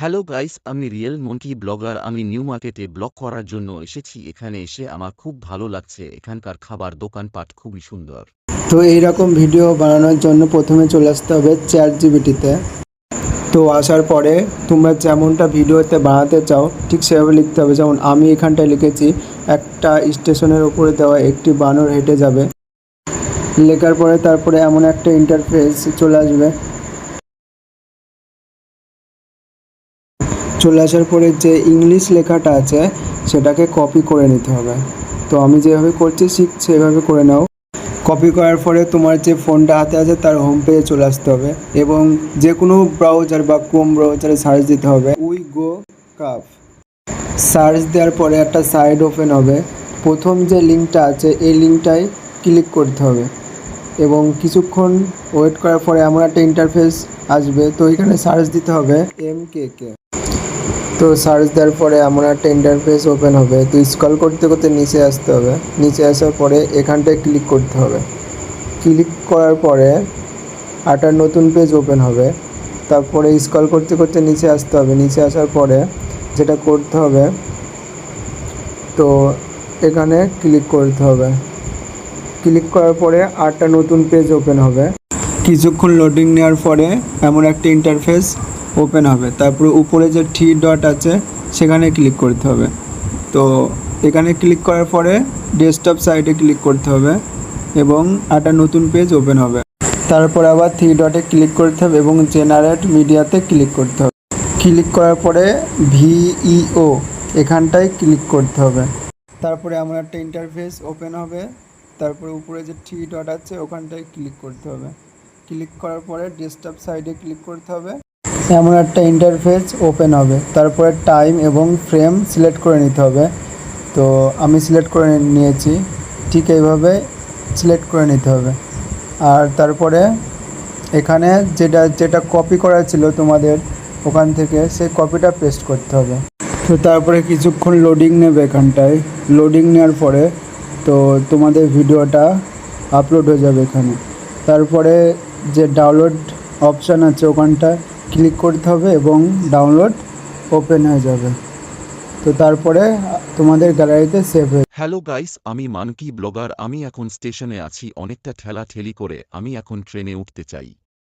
Hello guys, আমি real Monty blogger, আমি new মার্কেটে ব্লগ করার জন্য এসেছি। এখানে এসে আমার খুব ভালো লাগছে। এখানকার খাবার দোকানপাট খুবই সুন্দর। তো এইরকম ভিডিও বানানোর জন্য প্রথমে চলে আসতে হবে চ্যাট জিবিটিতে তো আসার পরে তোমরা যেমনটা ভিডিওতে বানাতে চাও, ঠিক সেভাবে লিখতে হবে। যেমন, আমি এখানটায় লিখেছি, একটা স্টেশনের উপরে দেওয়া একটি বানর হেঁটে যাবে। লেখার পরে তারপরে এমন একটা ইন্টারফেস চলে আসবে। চলে আসার পরে যে ইংলিশ লেখাটা আছে, সেটাকে কপি করে নিতে হবে। তো আমি যেভাবে করছি, ঠিক সেভাবে করে নাও। কপি করার পরে তোমার যে ফোনটা হাতে আছে, তার হোম পেজে চলে আসতে হবে এবং যে কোনো ব্রাউজার বা ক্রোম ব্রাউজারে সার্চ দিতে হবে। উই গো কাপ সার্চ দেওয়ার পরে একটা সাইড ওপেন হবে। প্রথম যে লিঙ্কটা আছে, এই লিঙ্কটায় ক্লিক করতে হবে। এবং কিছুক্ষণ ওয়েট করার পরে এমন একটা ইন্টারফেস আসবে। তো এখানে সার্চ দিতে হবে এম কে কে তো সার্চ দেওয়ার পরে এমন একটা ইন্টারফেস ওপেন হবে। তো স্ক্রল করতে করতে নিচে আসতে হবে। নিচে আসার পরে এখানটায় ক্লিক করতে হবে। ক্লিক করার পরে একটা নতুন পেজ ওপেন হবে। তারপরে স্ক্রল করতে করতে নিচে আসতে হবে। নিচে আসার পরে যেটা করতে হবে, তো এখানে ক্লিক করতে হবে। ক্লিক করার পরে আটটা নতুন পেজ ওপেন হবে। কিছুক্ষণ লোডিং নেওয়ার পরে এমন একটা ইন্টারফেস ওপেন হবে। তারপরে উপরে যে থ্রি ডট আছে, সেখানে ক্লিক করতে হবে। তো এখানে ক্লিক করার পরে ডেস্কটপ সাইটে ক্লিক করতে হবে এবং একটা নতুন পেজ ওপেন হবে। তারপর আবার থ্রি ডটে ক্লিক করতে হবে এবং জেনারেট মিডিয়াতে ক্লিক করতে হবে। ক্লিক করার পরে ভিইও এখানটায় ক্লিক করতে হবে। তারপরে এমন একটা ইন্টারফেস ওপেন হবে। তারপরে উপরে যে থ্রি ডট আছে, ওখানটায় ক্লিক করতে হবে। ক্লিক করার পরে ডেস্কটপ সাইডে ক্লিক করতে হবে। এমন একটা ইন্টারফেস ওপেন হবে। তারপরে টাইম এবং ফ্রেম সিলেক্ট করে নিতে হবে। তো আমি সিলেক্ট করে নিয়েছি। ঠিক এইভাবে সিলেক্ট করে নিতে হবে। আর তারপরে এখানে যেটা যেটা কপি করা ছিল তোমাদের ওখান থেকে, সেই কপিটা পেস্ট করতে হবে। তো তারপরে কিছুক্ষণ লোডিং নেবে এখানটায়। লোডিং নেওয়ার পরে তো তোমাদের ভিডিওটা আপলোড হয়ে যাবে এখানে। তারপরে যে ডাউনলোড অপশান আছে ওখানটায় ক্লিক করতে হবে এবং ডাউনলোড ওপেন হয়ে যাবে। তো তারপরে তোমাদের গ্যালারিতে সেভ হয়ে হ্যালো গাইস আমি মানকি ব্লগার। আমি এখন স্টেশনে আছি। অনেকটা ঠেলা ঠেলি করে আমি এখন ট্রেনে উঠতে চাই।